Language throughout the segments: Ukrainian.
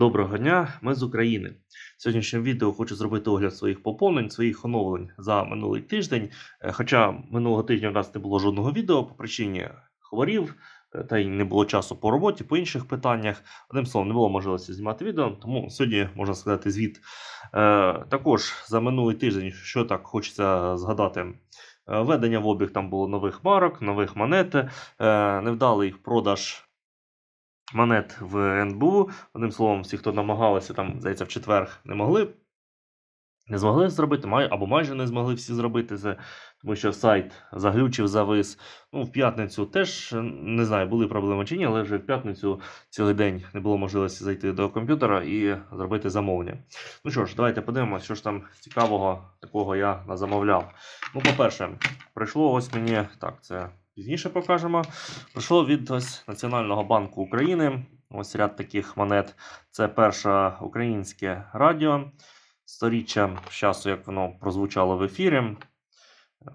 Доброго дня, ми з України. В сьогоднішньому відео хочу зробити огляд своїх поповнень, своїх оновлень за минулий тиждень. Е, Хоча минулого тижня в нас не було жодного відео по причині хворів, е, та й не було часу по роботі, по інших питаннях. Одним словом, не було можливості знімати відео, тому сьогодні можна сказати звіт. Е, Також за минулий тиждень, що так хочеться згадати. Введення в обіг там було нових марок, нових монет, невдалий продаж монет в НБУ. Одним словом, всі, хто намагалися там, здається, в четвер не могли. Не змогли зробити, або майже не змогли всі зробити це, тому що сайт заглючив, завис. Ну, в п'ятницю теж не знаю, були проблеми чи ні, але вже в п'ятницю цілий день не було можливості зайти до комп'ютера і зробити замовлення. Ну що ж, давайте подивимося, що ж там цікавого такого я замовляв. Ну, по-перше, прийшло ось мені так, це пізніше покажемо. Прийшло від ось Національного банку України. Ось ряд таких монет. Це перше українське радіо. Сторіччя з часу, як воно прозвучало в ефірі.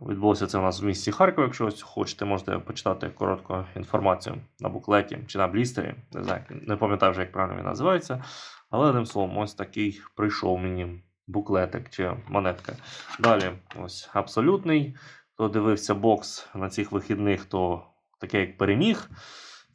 Відбулося це у нас в місті Харків. Якщо ось хочете, можете почитати коротку інформацію на буклеті чи на блістері. Не знаю, не пам'ятаю вже, як правильно він називається. Але одним словом, ось такий прийшов мені буклетик чи монетка. Далі, ось абсолютний. Хто дивився бокс на цих вихідних, то таке як переміг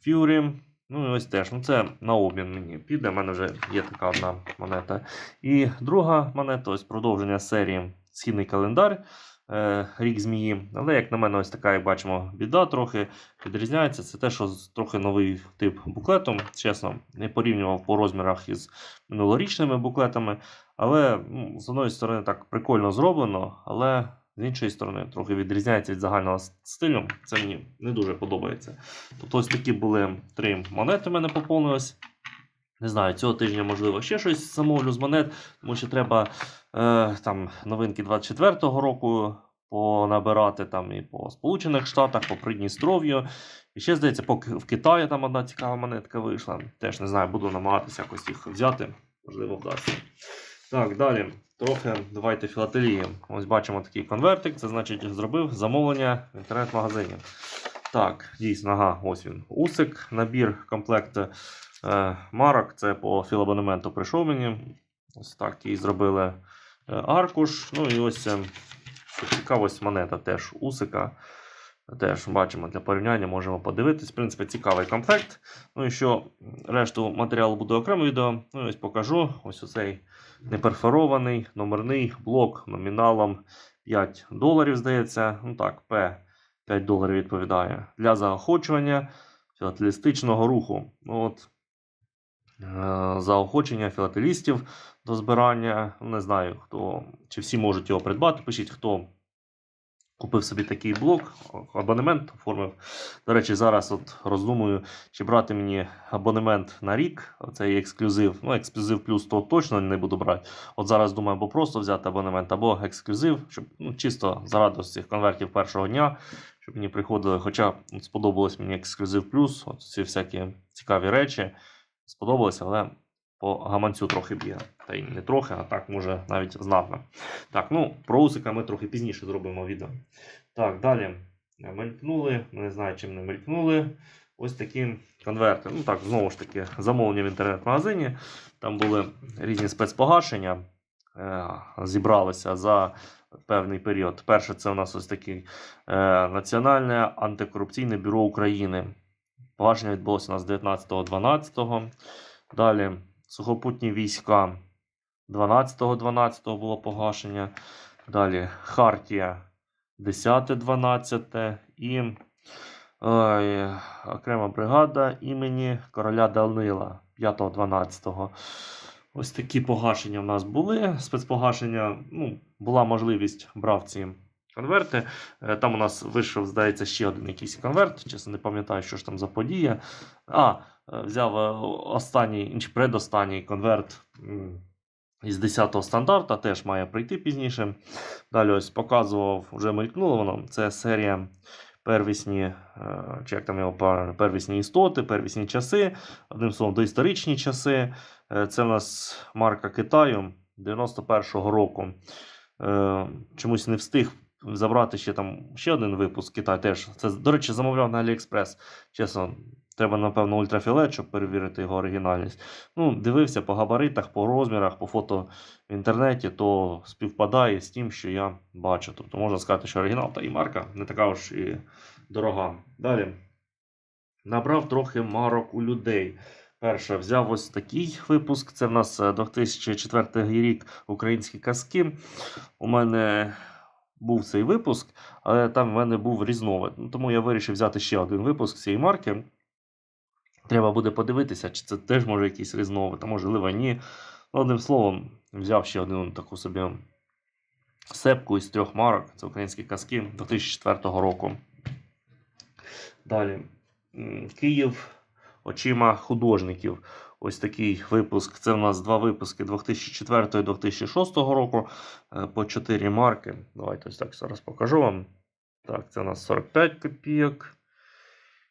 Фюрі. Ну і ось теж. Ну це на обмін мені піде. У мене вже є така одна монета. І друга монета ось продовження серії Східний календар. е, Рік змії. Але, як на мене, ось така, як бачимо, біда трохи відрізняється. Це те, що трохи новий тип буклетом. Чесно, не порівнював по розмірах із минулорічними буклетами. Але ну, з одної сторони так прикольно зроблено, але з іншої сторони трохи відрізняється від загального стилю. Це мені не дуже подобається. Тобто ось такі були три монети в мене поповнилось. Не знаю, цього тижня, можливо, ще щось замовлю з монет, тому що треба е, там новинки 24-го року понабирати там і по Сполучених Штатах, по Придністров'ю. І ще, здається, поки в Китаї там одна цікава монетка вийшла. Теж не знаю, буду намагатися якось їх взяти. Можливо, вдасться. Так, далі. Трохи давайте філателії. Ось бачимо такий конвертик. Це значить, зробив замовлення в інтернет-магазині. Так, дійсно, ага, ось він. Усик, набір, комплект е, марок. Це по філабонементу прийшов мені. Ось так і зробили е, аркуш. Ну і ось е, що цікаво, монета теж усика. Теж бачимо для порівняння, можемо подивитись. В принципі, цікавий комплект. Ну і що решту матеріалу буде окремо відео. Ну ось покажу. Ось оцей неперфорований номерний блок номіналом 5 доларів, здається. Ну так, П 5 доларів відповідає. Для заохочування філателістичного руху. Ну, от, е, заохочення філателістів до збирання. Не знаю, хто, чи всі можуть його придбати. Пишіть, хто купив собі такий блок, абонемент оформив. До речі, зараз от роздумую, чи брати мені абонемент на рік, цей ексклюзив. Ну, ексклюзив плюс то точно не буду брати. От зараз думаю, або просто взяти абонемент, або ексклюзив, щоб ну, чисто заради цих конвертів першого дня, щоб мені приходили. Хоча сподобалось мені ексклюзив плюс, от ці всякі цікаві речі. Сподобалося, але по гаманцю трохи б'є. Та й не трохи, а так може навіть знатно. Так, ну про усика ми трохи пізніше зробимо відео. Так, далі. Мелькнули, не знаю, чим не мелькнули. Ось такі конверти. Ну так, знову ж таки, замовлення в інтернет-магазині. Там були різні спецпогашення, е, зібралися за певний період. Перше, це у нас ось такий е, Національне антикорупційне бюро України. Погашення відбулося у нас 19.12. Далі сухопутні війська 12.12 було погашення. Далі Хартія 10.12 і ой, окрема бригада імені короля Данила 5.12. Ось такі погашення в нас були. Спецпогашення, ну, була можливість брав ці конверти. Е, Там у нас вийшов, здається, ще один якийсь конверт. Чесно, не пам'ятаю, що ж там за подія. А, е, взяв е, останній чи предостанній конверт із 10-го стандарта, теж має прийти пізніше. Далі ось показував, вже мелькнуло воно. Це серія первісні, чи як там його первісні істоти, первісні часи, одним словом, доісторичні часи. Це в нас марка Китаю 91-го року. Чомусь не встиг забрати ще там ще один випуск Китай теж. Це, до речі, замовляв на AliExpress. Чесно, Треба, напевно, ультрафіолет, щоб перевірити його оригінальність. Ну, дивився по габаритах, по розмірах, по фото в інтернеті, то співпадає з тим, що я бачу. Тобто можна сказати, що оригінал та і марка не така ж і дорога. Далі. Набрав трохи марок у людей. Перше, взяв ось такий випуск. Це в нас е, 2004 рік українські казки. У мене був цей випуск, але там в мене був різновид. Ну, Тому я вирішив взяти ще один випуск цієї марки. Треба буде подивитися, чи це теж може якийсь різновид, а можливо ні. Ну, одним словом, взяв ще одну таку собі сепку із трьох марок. Це українські казки 2004 року. Далі. Київ очима художників. Ось такий випуск. Це в нас два випуски 2004-2006 року е, по 4 марки. Давайте ось так зараз покажу вам. Так, це у нас 45 копійок.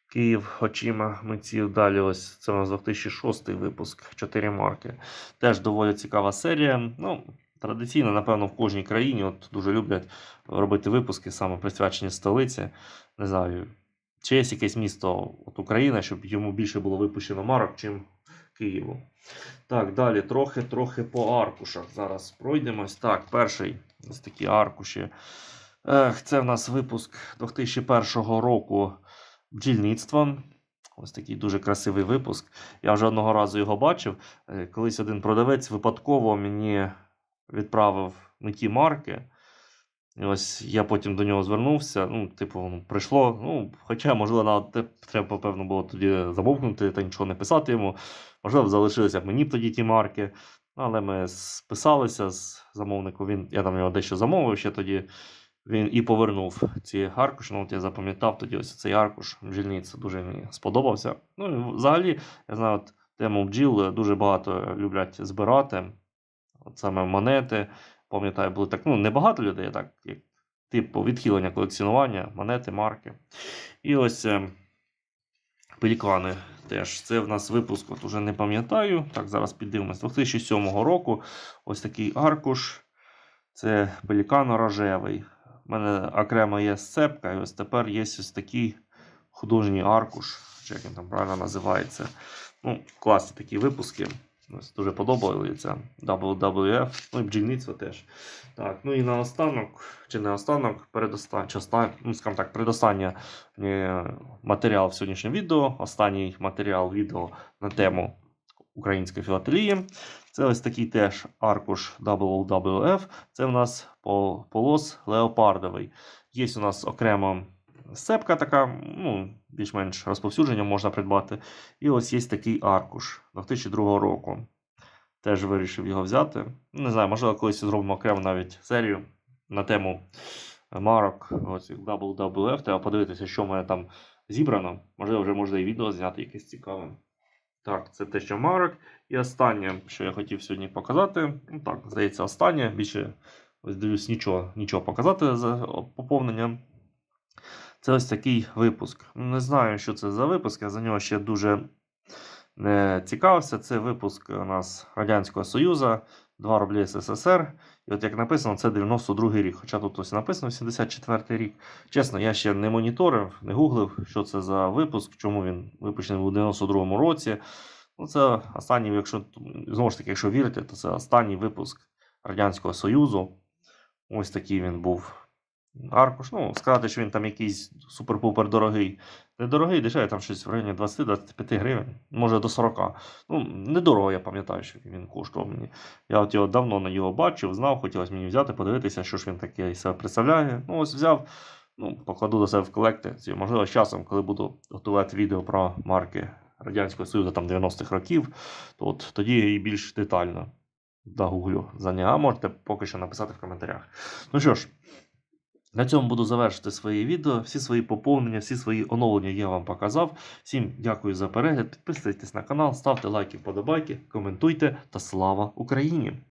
Київ очима митців. Далі ось це у нас 2006 випуск, 4 марки. Теж доволі цікава серія. Ну, традиційно, напевно, в кожній країні от дуже люблять робити випуски, саме присвячені столиці. Не знаю, чи є якесь місто от України, щоб йому більше було випущено марок, чим Києву. Так, далі трохи трохи по аркушах. Зараз пройдемось. Так, перший ось такі аркуші. Ех, це в нас випуск 2001 року бджільництва. Ось такий дуже красивий випуск. Я вже одного разу його бачив. Е, Колись один продавець випадково мені відправив не ті марки. І ось я потім до нього звернувся. Ну, типу, ну, прийшло. Ну, хоча, можливо, навіть треба, певно, було тоді замовкнути та нічого не писати йому. Можливо, залишилися б мені б тоді ті марки. Але ми списалися з замовником. Він, я там його дещо замовив ще тоді. Він і повернув ці аркуші. Ну, от я запам'ятав тоді ось цей аркуш бджільниці дуже мені сподобався. Ну, взагалі, я знаю, от тему бджіл дуже багато люблять збирати. От саме монети. Пам'ятаю, були так, ну, небагато людей, так, як типу відхилення колекціонування, монети, марки. І ось е, пелікани теж. Це в нас випуск, от уже не пам'ятаю. Так, зараз піддивимось. 2007 року. Ось такий аркуш. Це пелікан рожевий. У мене окремо є сцепка, і ось тепер є ось такий художній аркуш, чи як він там правильно називається. Ну, класні такі випуски. Ось дуже подобаються. WWF, ну і бджільництво теж. Так, ну і наостанок, чи не останок, передостан... чи оста- ну, скажімо так, предостанній е, матеріал в сьогоднішньому відео. Останній матеріал відео на тему української філателії. Це ось такий теж аркуш WWF. Це в нас полос леопардовий. Є у нас окремо сцепка така, ну, більш-менш розповсюдження можна придбати. І ось є такий аркуш 2002 року. Теж вирішив його взяти. Не знаю, можливо, колись зробимо окремо навіть серію на тему марок WWF. Треба подивитися, що в мене там зібрано. Можливо, вже можна і відео зняти якесь цікаве. Так, це те, що марок. І останнє, що я хотів сьогодні показати. Ну так, здається, останнє. Більше ось дивлюсь, нічого, нічого показати за поповнення. Це ось такий випуск. Не знаю, що це за випуск, я за нього ще дуже не цікавився. Це випуск у нас Радянського Союзу, 2 рублі СССР. І от як написано, це 92-й рік. Хоча тут ось написано 74 рік. Чесно, я ще не моніторив, не гуглив, що це за випуск, чому він випущений у 92-му році. Ну, це останній, якщо знову ж таки, якщо вірити, то це останній випуск Радянського Союзу. Ось такий він був. Аркуш, ну, сказати, що він там якийсь супер-пупер дорогий. Не дорогий, дешевий, там щось в районі 20-25 гривень, може до 40. Ну, недорого, я пам'ятаю, що він коштував мені. Я от його давно на його бачив, знав, хотілося мені взяти, подивитися, що ж він таке себе представляє. Ну, ось взяв, ну, покладу до себе в колекцію. Можливо, з часом, коли буду готувати відео про марки Радянського Союзу там 90-х років, то от тоді і більш детально загуглю за нього. Можете поки що написати в коментарях. Ну що ж. На цьому буду завершити своє відео. Всі свої поповнення, всі свої оновлення я вам показав. Всім дякую за перегляд. Підписуйтесь на канал, ставте лайки, вподобайки, коментуйте та слава Україні!